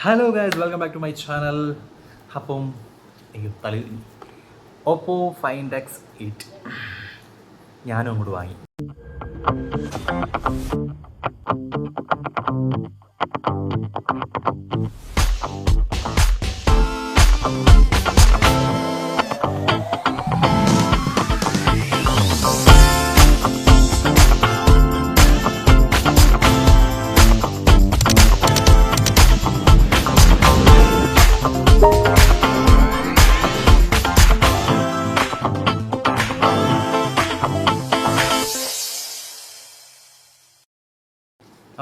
Hello guys welcome back to my channel അപ്പം അയ്യോ തലയിൽ ഓപ്പോ ഫൈൻഡ് എക്സ് എയ്റ്റ് ഞാനും അങ്ങോട്ട് വാങ്ങി.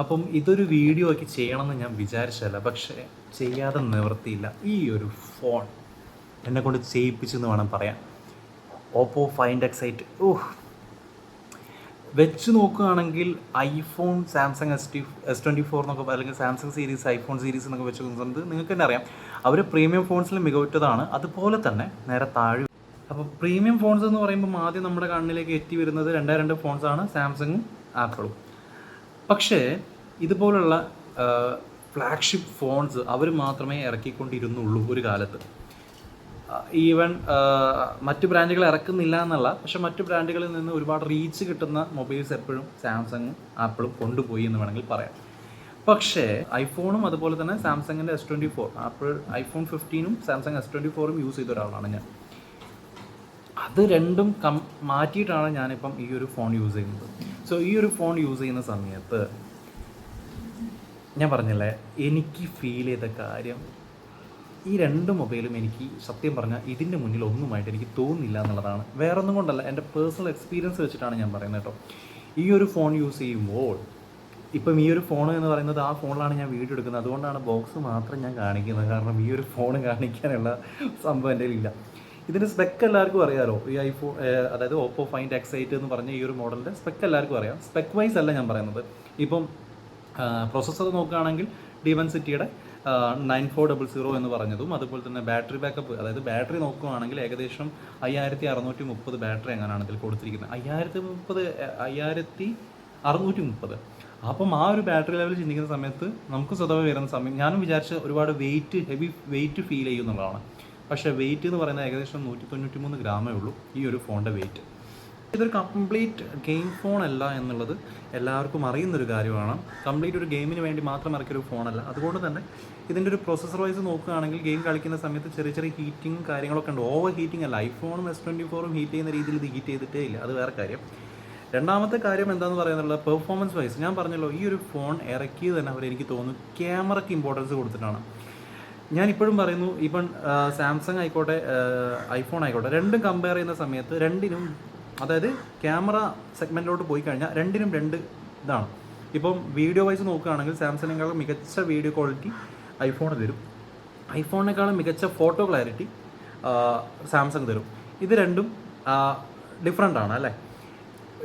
അപ്പം ഇതൊരു വീഡിയോ ആക്കി ചെയ്യണമെന്ന് ഞാൻ വിചാരിച്ചല്ല പക്ഷേ ചെയ്യാതെ നിവർത്തിയില്ല. ഈ ഒരു ഫോൺ എന്നെ കൊണ്ട് ചെയ്യിപ്പിച്ചെന്ന് വേണം പറയാൻ. ഓപ്പോ ഫൈൻഡ് എക്സൈറ്റ് ഓഹ് വെച്ച് നോക്കുകയാണെങ്കിൽ iPhone Samsung S T S twenty four എന്നൊക്കെ അല്ലെങ്കിൽ സാംസങ് സീരീസ് ഐഫോൺ സീരീസ് എന്നൊക്കെ വെച്ച് നോക്കുന്നത് നിങ്ങൾക്ക് തന്നെ അറിയാം. അവർ പ്രീമിയം ഫോൺസിൽ മികവുറ്റതാണ്. അതുപോലെ തന്നെ നേരെ താഴെ. അപ്പോൾ പ്രീമിയം ഫോൺസ് എന്ന് പറയുമ്പോൾ ആദ്യം നമ്മുടെ കണ്ണിലേക്ക് എത്തി വരുന്നത് രണ്ടേ രണ്ട് ഫോൺസാണ് സാംസങ്ങും ആപ്പിളും പക്ഷേ ഇതുപോലുള്ള ഫ്ലാഗ്ഷിപ്പ് ഫോൺസ് അവർ മാത്രമേ ഇറക്കിക്കൊണ്ടിരുന്നുള്ളൂ ഒരു കാലത്ത്. ഈവൻ മറ്റു ബ്രാൻഡുകൾ ഇറക്കുന്നില്ല എന്നല്ല പക്ഷെ മറ്റു ബ്രാൻഡുകളിൽ നിന്ന് ഒരുപാട് റീച്ച് കിട്ടുന്ന മൊബൈൽസ് എപ്പോഴും സാംസങ്ങും ആപ്പിളും കൊണ്ടുപോയി എന്ന് വേണമെങ്കിൽ പറയാം. പക്ഷേ ഐഫോണും അതുപോലെ തന്നെ സാംസങ്ങിന്റെ S twenty four Apple iPhone ഫിഫ്റ്റീനും Samsung S twenty ഫോറും യൂസ് ചെയ്ത ഒരാളാണ് ഞാൻ. അത് രണ്ടും കം മാറ്റിയിട്ടാണ് ഞാനിപ്പം ഈ ഒരു ഫോൺ യൂസ് ചെയ്യുന്നത്. സോ ഈ ഒരു ഫോൺ യൂസ് ചെയ്യുന്ന സമയത്ത് ഞാൻ പറഞ്ഞില്ലേ എനിക്ക് ഫീൽ ചെയ്ത കാര്യം ഈ രണ്ട് മൊബൈലും എനിക്ക് സത്യം പറഞ്ഞാൽ ഇതിന്റെ മുന്നിൽ ഒന്നുമായിട്ട് എനിക്ക് തോന്നുന്നില്ല എന്നുള്ളതാണ്. വേറെ ഒന്നും കൊണ്ടല്ല എന്റെ പേഴ്സണൽ എക്സ്പീരിയൻസ് വെച്ചിട്ടാണ് ഞാൻ പറയുന്നത് കേട്ടോ. ഈ ഒരു ഫോൺ യൂസ് ചെയ്യുമ്പോൾ ഇപ്പം ഈ ഒരു ഫോൺ എന്ന് പറയുന്നത് ആ ഫോണിലാണ് ഞാൻ വീഡിയോ എടുക്കുന്നത്. അതുകൊണ്ടാണ് ബോക്സ് മാത്രം ഞാൻ കാണിക്കുന്നത്. കാരണം ഈ ഒരു ഫോൺ കാണിക്കാനുള്ള സംഭവം എന്റെ ഇല്ല ഇതിന്റെ സ്പെക്ക് എല്ലാവർക്കും അറിയാമോ ഈ ഐഫോൺ അതായത് ഓപ്പോ ഫൈൻഡ് എക്സ് എയ്റ്റ് എന്ന് പറഞ്ഞ ഈ ഒരു മോഡലിന്റെ സ്പെക്ക് എല്ലാവർക്കും അറിയാം. സ്പെക്ക് വൈസ് അല്ല ഞാൻ പറയുന്നത്. ഇപ്പം പ്രോസസ്സർ നോക്കുകയാണെങ്കിൽ ഡി വൺ സിറ്റിയുടെ നയൻ ഫോർ ഡബിൾ സീറോ എന്ന് പറഞ്ഞതും അതുപോലെ തന്നെ ബാറ്ററി ബാക്കപ്പ് അതായത് ബാറ്ററി നോക്കുകയാണെങ്കിൽ ഏകദേശം അയ്യായിരത്തി അറുന്നൂറ്റി മുപ്പത് ബാറ്ററി എങ്ങനെയാണ് ഇതിൽ കൊടുത്തിരിക്കുന്നത്. അയ്യായിരത്തി മുപ്പത് അയ്യായിരത്തി അറുന്നൂറ്റി മുപ്പത് അപ്പം ആ ഒരു ബാറ്ററി ലെവൽ ചിന്തിക്കുന്ന സമയത്ത് നമുക്ക് സ്വതവേ വരുന്ന സമയം ഞാനും വിചാരിച്ച ഒരുപാട് വെയിറ്റ് ഹെവി വെയിറ്റ് ഫീൽ ചെയ്യുന്നുള്ളതാണ്. പക്ഷേ വെയിറ്റ് എന്ന് പറയുന്നത് ഏകദേശം നൂറ്റി തൊണ്ണൂറ്റി മൂന്ന് ഗ്രാമേ ഉള്ളൂ ഈ ഒരു ഫോണിന്റെ വെയിറ്റ് ഇതൊരു കംപ്ലീറ്റ് ഗെയിം അല്ല എന്നുള്ളത് എല്ലാവർക്കും അറിയുന്നൊരു കാര്യമാണ്. കംപ്ലീറ്റ് ഒരു ഗെയിമിന് വേണ്ടി മാത്രം ഇറക്കിയൊരു ഫോണല്ല അതുകൊണ്ട് തന്നെ ഇതിന്റെ ഒരു പ്രോസസ്സർ വൈസ് നോക്കുകയാണെങ്കിൽ ഗെയിം കളിക്കുന്ന സമയത്ത് ചെറിയ ചെറിയ ഹീറ്റിംഗ് കാര്യങ്ങളൊക്കെ ഉണ്ട്. ഓവർ ഹീറ്റിംഗ് അല്ല. ഐഫോണും എസ് ട്വന്റി ഫോറും ഹീറ്റ് ചെയ്യുന്ന രീതിയിൽ ഇത് ഹീറ്റ് ചെയ്തിട്ടേ ഇല്ല. അത് വേറെ കാര്യം. രണ്ടാമത്തെ കാര്യം എന്താണെന്ന് പറയുന്നത് പെർഫോമൻസ് വൈസ് ഞാൻ പറഞ്ഞല്ലോ ഈ ഒരു ഫോൺ ഇറക്കിയത് തന്നെ അവർ എനിക്ക് തോന്നുന്നു ക്യാമറയ്ക്ക് ഇമ്പോർട്ടൻസ് കൊടുത്തിട്ടാണ്. ഞാൻ ഇപ്പോഴും പറയുന്നു ഇപ്പം സാംസങ് ആയിക്കോട്ടെ ഐഫോൺ ആയിക്കോട്ടെ രണ്ടും കമ്പയർ ചെയ്യുന്ന സമയത്ത് രണ്ടിനും അതായത് ക്യാമറ സെഗ്മെന്റിലോട്ട് പോയി കഴിഞ്ഞാൽ രണ്ടിനും രണ്ട് ഇതാണ്. ഇപ്പം വീഡിയോ വൈസ് നോക്കുകയാണെങ്കിൽ സാംസങ്ങിനേക്കാളും മികച്ച വീഡിയോ ക്വാളിറ്റി ഐഫോൺ തരും. ഐഫോണിനേക്കാളും മികച്ച ഫോട്ടോ ക്ലാരിറ്റി സാംസങ് തരും. ഇത് രണ്ടും ഡിഫറെന്റ് ആണ് അല്ലേ?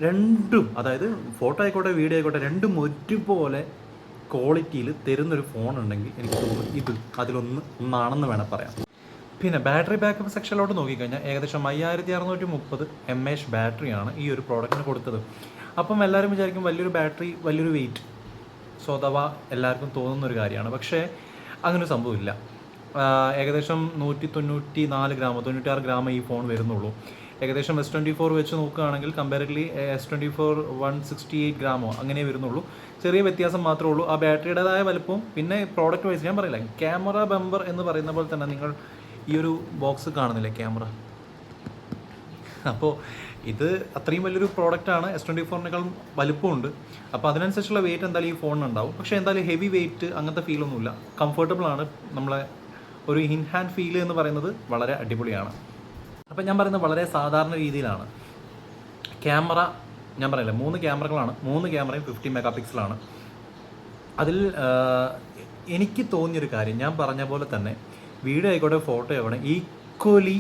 രണ്ടും അതായത് ഫോട്ടോ ആയിക്കോട്ടെ വീഡിയോ ആയിക്കോട്ടെ രണ്ടും ഒരുപോലെ ക്വാളിറ്റിയിൽ തരുന്നൊരു ഫോൺ ഉണ്ടെങ്കിൽ എനിക്ക് തോന്നുന്നു ഇത് അതിലൊന്ന് ഒന്നാണെന്ന് വേണം പറയാം പിന്നെ ബാറ്ററി ബാക്കപ്പ് സെക്ഷനിലോട്ട് നോക്കിക്കഴിഞ്ഞാൽ ഏകദേശം അയ്യായിരത്തി അറുന്നൂറ്റി മുപ്പത് എം എച്ച് ബാറ്ററിയാണ് ഈ ഒരു പ്രോഡക്റ്റിന് കൊടുത്തത്. അപ്പം എല്ലാവരും വിചാരിക്കും വലിയൊരു ബാറ്ററി വലിയൊരു വെയിറ്റ് സോ അഥവാ എല്ലാവർക്കും തോന്നുന്ന ഒരു കാര്യമാണ്. പക്ഷേ അങ്ങനെ സംഭവമില്ല. ഏകദേശം നൂറ്റി തൊണ്ണൂറ്റി നാല് ഗ്രാമോ തൊണ്ണൂറ്റാറ് ഗ്രാം ഈ ഫോൺ വരുന്നുള്ളൂ. ഏകദേശം എസ് ട്വന്റി ഫോർ വെച്ച് നോക്കുകയാണെങ്കിൽ comparatively S twenty four one sixty eight ഗ്രാമോ അങ്ങനെ വരുന്നുള്ളൂ. ചെറിയ വ്യത്യാസം മാത്രമേ ഉള്ളൂ. ആ ബാറ്ററിയുടേതായ വലുപ്പവും പിന്നെ പ്രോഡക്റ്റ് വൈസ് ഞാൻ പറയില്ല. ക്യാമറ ബമ്പർ എന്ന് പറയുന്ന പോലെ തന്നെ നിങ്ങൾ ഈ ഒരു ബോക്സ് കാണുന്നില്ലേ ക്യാമറ? അപ്പോൾ ഇത് അത്രയും വലിയൊരു പ്രോഡക്റ്റാണ് എസ് ട്വന്റി ഫോറിനേക്കാളും വലുപ്പമുണ്ട്. അപ്പോൾ അതിനനുസരിച്ചുള്ള വെയിറ്റ് എന്തായാലും ഈ ഫോണിനുണ്ടാവും പക്ഷേ എന്തായാലും ഹെവി വെയിറ്റ് അങ്ങനത്തെ ഫീലൊന്നുമില്ല കംഫർട്ടബിളാണ് നമ്മളെ ഒരു ഇൻ ഹാൻഡ് ഫീൽ എന്ന് പറയുന്നത് വളരെ അടിപൊളിയാണ്. അപ്പം ഞാൻ പറയുന്നത് വളരെ സാധാരണ രീതിയിലാണ്. ക്യാമറ ഞാൻ പറയില്ല മൂന്ന് ക്യാമറകളാണ് മൂന്ന് ക്യാമറയും ഫിഫ്റ്റി മെഗാ പിക്സലാണ് അതിൽ എനിക്ക് തോന്നിയൊരു കാര്യം ഞാൻ പറഞ്ഞ പോലെ തന്നെ വീഡിയോ ആയിക്കോട്ടെ ഫോട്ടോ ആയിക്കോട്ടെ ഈക്വലി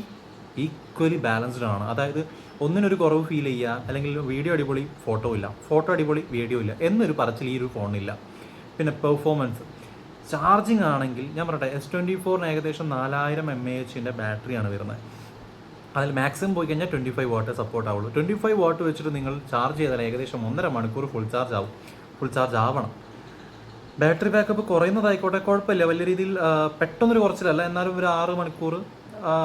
ഈക്വലി ബാലൻസ്ഡ് ആണ്. അതായത് ഒന്നിനൊരു കുറവ് ഫീൽ ചെയ്യുക അല്ലെങ്കിൽ വീഡിയോ അടിപൊളി ഫോട്ടോ ഇല്ല. ഫോട്ടോ അടിപൊളി വീഡിയോ ഇല്ല. എന്നൊരു പറച്ചിൽ ഈ ഒരു ഫോണില്ല പിന്നെ പെർഫോമൻസ് ചാർജിങ് ആണെങ്കിൽ ഞാൻ പറയട്ടെ എസ് ട്വന്റി ഫോറിന് ഏകദേശം നാലായിരം എം എ എച്ചിന്റെ ബാറ്ററിയാണ് വരുന്നത്. അതിൽ മാക്സിമം പോയി കഴിഞ്ഞാൽ ട്വന്റി ഫൈവ് വാട്ട് സപ്പോർട്ട് ആവുള്ളൂ. ട്വന്റി ഫൈവ് വാട്ട് വെച്ചിട്ട് നിങ്ങൾ ചാർജ് ചെയ്താൽ ഏകദേശം ഒന്നര മണിക്കൂർ ഫുൾ ചാർജ് ആവും. ഫുൾ ചാർജ് ആവണം. ബാറ്ററി ബാക്കപ്പ് കുറയുന്നതായിക്കോട്ടെ കുഴപ്പമില്ല. വലിയ രീതിയിൽ പെട്ടെന്നൊരു കുറച്ചിലല്ല. എന്നാലും ഒരു ആറ് മണിക്കൂർ ആ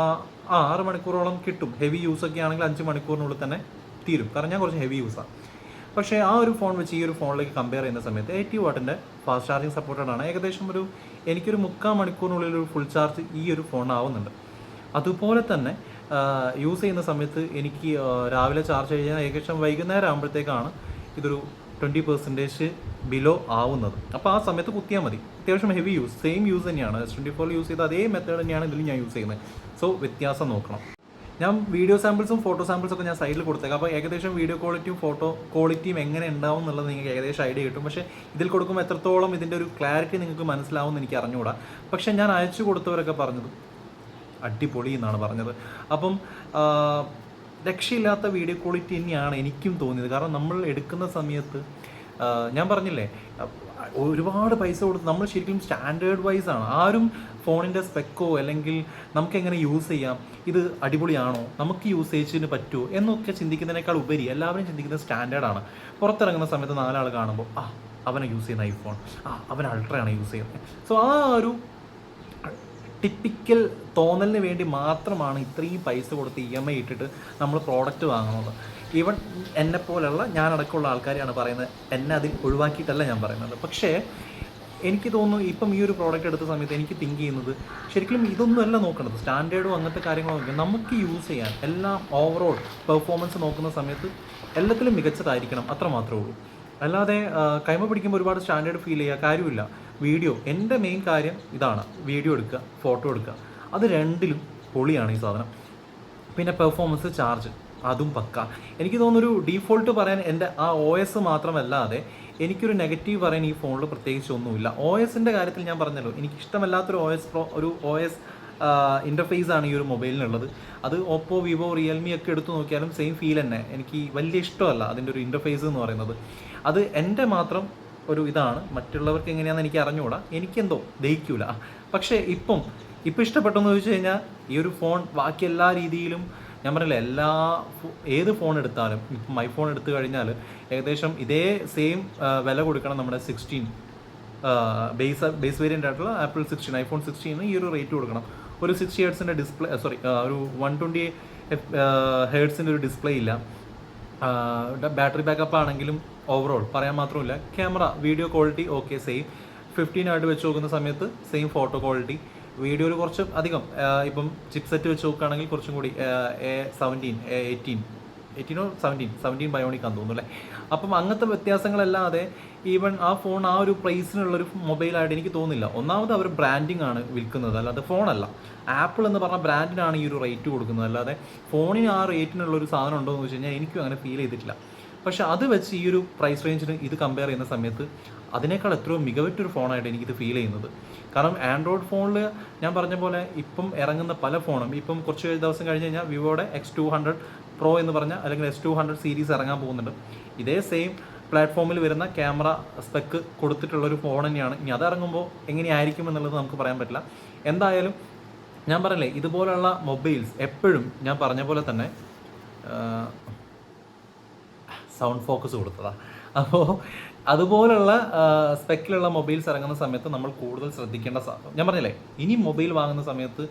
ആറ് മണിക്കൂറോളം കിട്ടും. ഹെവി യൂസ് ഒക്കെ ആണെങ്കിൽ അഞ്ച് മണിക്കൂറിനുള്ളിൽ തന്നെ തീരും. കാരണം ഞാൻ കുറച്ച് ഹെവി യൂസാണ് പക്ഷേ ആ ഒരു ഫോൺ വെച്ച് ഈ ഒരു ഫോണിലേക്ക് കമ്പയർ ചെയ്യുന്ന സമയത്ത് എയ്റ്റി വാട്ടിന്റെ ഫാസ്റ്റ് ചാർജിങ് സപ്പോർട്ടഡ് ആണ്. ഏകദേശം ഒരു എനിക്കൊരു മുക്കാൽ മണിക്കൂറിനുള്ളിൽ ഒരു ഫുൾ ചാർജ് ഈ ഒരു ഫോൺ ആവുന്നുണ്ട്. അതുപോലെ തന്നെ യൂസ് ചെയ്യുന്ന സമയത്ത് എനിക്ക് രാവിലെ ചാർജ് കഴിഞ്ഞാൽ ഏകദേശം വൈകുന്നേരം ആകുമ്പോഴത്തേക്കാണ് ഇതൊരു ട്വന്റി പെർസെന്റേജ് ബിലോ ആവുന്നത്. അപ്പോൾ ആ സമയത്ത് കുത്തിയാൽ മതി. അത്യാവശ്യം ഹെവി യൂസ് സെയിം യൂസ് തന്നെയാണ്. എസ് ട്വന്റി ഫോറിൽ യൂസ് ചെയ്ത അതേ മെത്തേഡ് തന്നെയാണ് ഇതിൽ ഞാൻ യൂസ് ചെയ്യുന്നത്. സോ വ്യത്യാസം നോക്കണം. ഞാൻ വീഡിയോ സാമ്പിൾസും ഫോട്ടോ സാമ്പിൾസും ഒക്കെ ഞാൻ സൈഡിൽ കൊടുത്തേക്കാം. അപ്പോൾ ഏകദേശം വീഡിയോ ക്വാളിറ്റിയും ഫോട്ടോ ക്വാളിറ്റിയും എങ്ങനെ ഉണ്ടാവും എന്നുള്ളത് നിങ്ങൾക്ക് ഏകദേശം ഐഡിയ കിട്ടും. പക്ഷേ ഇതിൽ കൊടുക്കുമ്പോൾ എത്രത്തോളം ഇതിന്റെ ഒരു ക്ലാരിറ്റി നിങ്ങൾക്ക് മനസ്സിലാവും എന്ന് എനിക്ക് അറിഞ്ഞുകൂടാ. പക്ഷേ ഞാൻ അയച്ചു കൊടുത്തവരൊക്കെ പറഞ്ഞത് അടിപൊളി എന്നാണ് പറഞ്ഞത്. അപ്പം രക്ഷയില്ലാത്ത വീഡിയോ ക്വാളിറ്റി തന്നെയാണ് എനിക്കും തോന്നിയത്. കാരണം നമ്മൾ എടുക്കുന്ന സമയത്ത് ഞാൻ പറഞ്ഞില്ലേ ഒരുപാട് പൈസ കൊടുത്ത് നമ്മൾ ശരിക്കും സ്റ്റാൻഡേർഡ് വൈസ് ആണ്. ആരും ഫോണിന്റെ സ്പെക്കോ അല്ലെങ്കിൽ നമുക്ക് എങ്ങനെ യൂസ് ചെയ്യാം ഇത് അടിപൊളിയാണോ നമുക്ക് യൂസേജിന് പറ്റുമോ എന്നൊക്കെ ചിന്തിക്കുന്നതിനേക്കാൾ ഉപരി എല്ലാവരും ചിന്തിക്കുന്നത് സ്റ്റാൻഡേർഡാണ് പുറത്തിറങ്ങുന്ന സമയത്ത് നാലാൾ കാണുമ്പോൾ ആ അവനെ യൂസ് ചെയ്യുന്ന ഐഫോൺ ആ അവൻ അൾട്രയാണ് യൂസ് ചെയ്യുന്നത്. സോ ആ ഒരു ടിപ്പിക്കൽ തോന്നലിന് വേണ്ടി മാത്രമാണ് ഇത്രയും പൈസ കൊടുത്ത് ഇ എം ഐ ഇട്ടിട്ട് നമ്മൾ പ്രോഡക്റ്റ് വാങ്ങുന്നത്. ഈവൻ എന്നെ പോലുള്ള ഞാനടക്കമുള്ള ആൾക്കാരെയാണ് പറയുന്നത് എന്നെ അതിൽ ഒഴിവാക്കിയിട്ടല്ല ഞാൻ പറയുന്നത്. പക്ഷേ എനിക്ക് തോന്നുന്നു ഇപ്പം ഈ ഒരു പ്രോഡക്റ്റ് എടുത്ത സമയത്ത് എനിക്ക് തിങ്ക് ചെയ്യുന്നത് ശരിക്കും ഇതൊന്നുമല്ല നോക്കേണ്ടത് സ്റ്റാൻഡേർഡും അങ്ങനത്തെ കാര്യങ്ങളും ഒക്കെ നമുക്ക് യൂസ് ചെയ്യാൻ എല്ലാം ഓവറോൾ പെർഫോമൻസ് നോക്കുന്ന സമയത്ത് എല്ലാത്തിലും മികച്ചതായിരിക്കണം. അത്ര മാത്രമേ ഉള്ളൂ. അല്ലാതെ കൈമ പിടിക്കുമ്പോൾ ഒരുപാട് സ്റ്റാൻഡേർഡ് ഫീൽ ചെയ്യുക കാര്യമില്ല. വീഡിയോ. എന്റെ മെയിൻ കാര്യം ഇതാണ്. വീഡിയോ എടുക്കുക ഫോട്ടോ എടുക്കുക. അത് രണ്ടിലും പൊളിയാണ് ഈ സാധനം. പിന്നെ പെർഫോമൻസ് ചാർജ് അതും പക്ക. എനിക്ക് തോന്നുന്നൊരു ഡീഫോൾട്ട് പറയാൻ എന്റെ ആ ഒ എസ് മാത്രമല്ലാതെ എനിക്കൊരു നെഗറ്റീവ് പറയാൻ ഈ ഫോണിൽ പ്രത്യേകിച്ച് ഒന്നുമില്ല. ഒ എസിന്റെ കാര്യത്തിൽ ഞാൻ പറഞ്ഞല്ലോ. എനിക്ക് ഇഷ്ടമല്ലാത്തൊരു ഒ എസ് പ്രോ ഒരു ഒ എസ് ഇന്റർഫേസ് ആണ് ഈ ഒരു മൊബൈലിനുള്ളത് അത് ഓപ്പോ വിവോ റിയൽമി ഒക്കെ എടുത്തു നോക്കിയാലും സെയിം ഫീൽ തന്നെ. എനിക്ക് വലിയ ഇഷ്ടമല്ല അതിന്റെ ഒരു ഇന്റർഫേസ് എന്ന് പറയുന്നത്. അത് എന്റെ മാത്രം ഒരു ഇതാണ്. മറ്റുള്ളവർക്ക് എങ്ങനെയാണെന്ന് എനിക്ക് അറിഞ്ഞുകൂടാ എനിക്കെന്തോ ദഹിക്കൂല. പക്ഷേ ഇപ്പം ഇപ്പം ഇഷ്ടപ്പെട്ടെന്ന് ചോദിച്ചു കഴിഞ്ഞാൽ ഈ ഒരു ഫോൺ ബാക്കി എല്ലാ രീതിയിലും ഞാൻ പറഞ്ഞില്ല എല്ലാ ഏത് ഫോൺ എടുത്താലും ഇപ്പം ഐഫോൺ എടുത്തു കഴിഞ്ഞാൽ ഏകദേശം ഇതേ സെയിം വില കൊടുക്കണം നമ്മുടെ സിക്സ്റ്റീൻ ബേസ് ബേസ് വേരിയന്റ് ആയിട്ടുള്ള ആപ്പിൾ സിക്സ്റ്റീൻ ഐഫോൺ സിക്സ്റ്റീന് ഈ ഒരു റേറ്റ് കൊടുക്കണം. ഒരു സിക്സ്റ്റി ഹേർട്സിന്റെ ഡിസ്പ്ലേ സോറി ഒരു വൺ ട്വന്റി ഹേർട്സിന്റെ ഒരു ഡിസ്പ്ലേ ഇല്ല. ബാറ്ററി ബാക്കപ്പ് ആണെങ്കിലും ഓവറോൾ പറയാൻ മാത്രമില്ല camera video quality okay same fifteen ആയിട്ട് വെച്ച് നോക്കുന്ന സമയത്ത് സെയിം ഫോട്ടോ ക്വാളിറ്റി വീഡിയോയിൽ കുറച്ച് അധികം ഇപ്പം ചിപ്സെറ്റ് വെച്ച് നോക്കുകയാണെങ്കിൽ കുറച്ചും കൂടി എ സെവന്റീൻ എ എയ്റ്റീൻ എയ്റ്റീനോ സെവന്റീൻ സെവന്റീൻ ബയോണിക് ആണെന്ന് തോന്നുന്നു അല്ലേ? അപ്പം അങ്ങനത്തെ വ്യത്യാസങ്ങളല്ലാതെ ഈവൻ ആ ഫോൺ ആ ഒരു പ്രൈസിനുള്ളൊരു മൊബൈലായിട്ട് എനിക്ക് തോന്നുന്നില്ല. ഒന്നാമത് അവർ ബ്രാൻഡിങ് ആണ് വിൽക്കുന്നത്. അല്ലാതെ ഫോണല്ല ആപ്പിൾ എന്ന് പറഞ്ഞ ബ്രാൻഡിനാണ് ഈ ഒരു റേറ്റ് കൊടുക്കുന്നത്. അല്ലാതെ ഫോണിന് ആ റേറ്റിനുള്ള ഒരു സാധനം ഉണ്ടോ എന്ന് വെച്ച് കഴിഞ്ഞാൽ എനിക്കും അങ്ങനെ ഫീൽ ചെയ്തിട്ടില്ല. പക്ഷെ അത് വെച്ച് ഈ ഒരു പ്രൈസ് റേഞ്ചിന് ഇത് കമ്പയർ ചെയ്യുന്ന സമയത്ത് അതിനേക്കാൾ എത്രയോ മികവറ്റൊരു ഫോണായിട്ട് എനിക്കിത് ഫീൽ ചെയ്യുന്നത്. കാരണം ആൻഡ്രോയിഡ് ഫോണിൽ ഞാൻ പറഞ്ഞ പോലെ ഇപ്പം ഇറങ്ങുന്ന പല ഫോണും ഇപ്പം കുറച്ച് ദിവസം കഴിഞ്ഞ് കഴിഞ്ഞാൽ വിവോയുടെ എക്സ് ടു ഹൺഡ്രഡ് പ്രോ എന്ന് പറഞ്ഞ അല്ലെങ്കിൽ എസ് ടു ഹൺഡ്രഡ് സീരീസ് ഇറങ്ങാൻ പോകുന്നുണ്ട്. ഇതേ സെയിം പ്ലാറ്റ്ഫോമിൽ വരുന്ന ക്യാമറ സ്പെക്ക് കൊടുത്തിട്ടുള്ള ഒരു ഫോൺ തന്നെയാണ്. ഇനി അത് ഇറങ്ങുമ്പോൾ എങ്ങനെയായിരിക്കും എന്നുള്ളത് നമുക്ക് പറയാൻ പറ്റില്ല. എന്തായാലും ഞാൻ പറഞ്ഞില്ലേ ഇതുപോലുള്ള മൊബൈൽസ് എപ്പോഴും ഞാൻ പറഞ്ഞ പോലെ തന്നെ സൗണ്ട് ഫോക്കസ് കൊടുത്തതാണ് അപ്പോൾ അതുപോലുള്ള സ്പെക്കിലുള്ള മൊബൈൽസ് ഇറങ്ങുന്ന സമയത്ത് നമ്മൾ കൂടുതൽ ശ്രദ്ധിക്കേണ്ട ഞാൻ പറഞ്ഞില്ലേ ഇനി മൊബൈൽ വാങ്ങുന്ന സമയത്ത്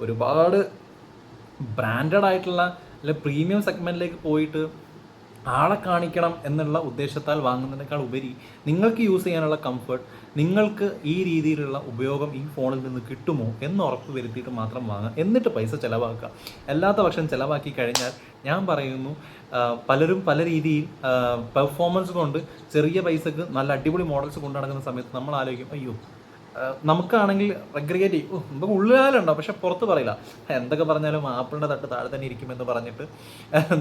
ഒരുപാട് ബ്രാൻഡഡ് ആയിട്ടുള്ള അല്ലെ പ്രീമിയം സെഗ്മെന്റിലേക്ക് പോയിട്ട് ആളെ കാണിക്കണം എന്നുള്ള ഉദ്ദേശത്താൽ വാങ്ങുന്നതിനേക്കാൾ ഉപരി നിങ്ങൾക്ക് യൂസ് ചെയ്യാനുള്ള കംഫർട്ട് നിങ്ങൾക്ക് ഈ രീതിയിലുള്ള ഉപയോഗം ഈ ഫോണിൽ നിന്ന് കിട്ടുമോ എന്ന് ഉറപ്പ് വരുത്തിയിട്ട് മാത്രം വാങ്ങുക. എന്നിട്ട് പൈസ ചിലവാക്കുക. അല്ലാത്ത പക്ഷം ചിലവാക്കി കഴിഞ്ഞാൽ ഞാൻ പറയുന്നു പലരും പല രീതിയിൽ പെർഫോമൻസ് കൊണ്ട് ചെറിയ പൈസക്ക് നല്ല അടിപൊളി മോഡൽസ് കൊണ്ടു നടക്കുന്ന സമയത്ത് നമ്മൾ ആലോചിക്കും അയ്യോ നമുക്കാണെങ്കിൽ റെഗ്രിയേറ്റ് ചെയ്യും. ഓ നമുക്ക് ഉള്ളിലാലുണ്ടോ പക്ഷെ പുറത്ത് പറയില്ല. എന്തൊക്കെ പറഞ്ഞാലും ആപ്പിളിന്റെ തട്ട് താഴെ തന്നെ ഇരിക്കുമെന്ന് പറഞ്ഞിട്ട്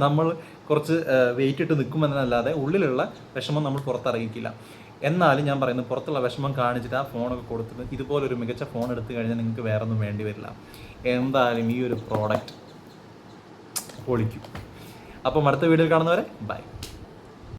നമ്മൾ കുറച്ച് വെയിറ്റ് ഇട്ട് നിൽക്കുമെന്നല്ലാതെ ഉള്ളിലുള്ള വിഷമം നമ്മൾ പുറത്തറിയിക്കില്ല എന്നാലും ഞാൻ പറയുന്നത് പുറത്തുള്ള വിഷമം കാണിച്ചിട്ട് ആ ഫോണൊക്കെ കൊടുത്തിട്ട് ഇതുപോലൊരു മികച്ച ഫോൺ എടുത്തു കഴിഞ്ഞാൽ നിങ്ങൾക്ക് വേറെ ഒന്നും വേണ്ടി വരില്ല. എന്തായാലും ഈ ഒരു പ്രോഡക്റ്റ് പൊളിക്കും. അപ്പം അടുത്ത വീഡിയോയിൽ കാണുന്നവരെ ബൈ